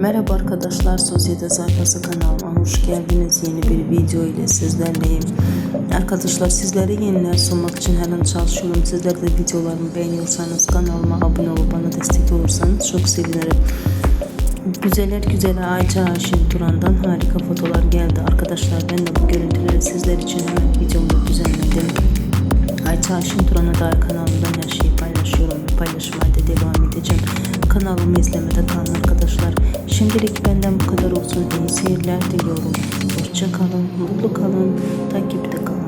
Merhaba arkadaşlar, Sosyete Sayfası kanalıma hoş geldiniz. Yeni bir video ile sizlerleyim. Arkadaşlar sizlere yeniler sunmak için her an çalışıyorum. Sizler de videolarımı beğeniyorsanız kanalıma abone olup bana destek olursanız çok sevinirim. Güzeller güzeli Ayça Aşin Turan'dan harika fotolar geldi. Arkadaşlar ben de bu görüntüleri sizler için hemen videomda düzenledim. Ayça Aşin Turan'a dair kanalımdan her şeyi paylaşıyorum ve paylaşmaya da devam edeceğim. Kanalımı izlemede kalın arkadaşlar. Şimdilik benden bu kadar olsun. İyi seyirler diliyorum. Hoşça kalın, mutlu kalın, takipte kalın.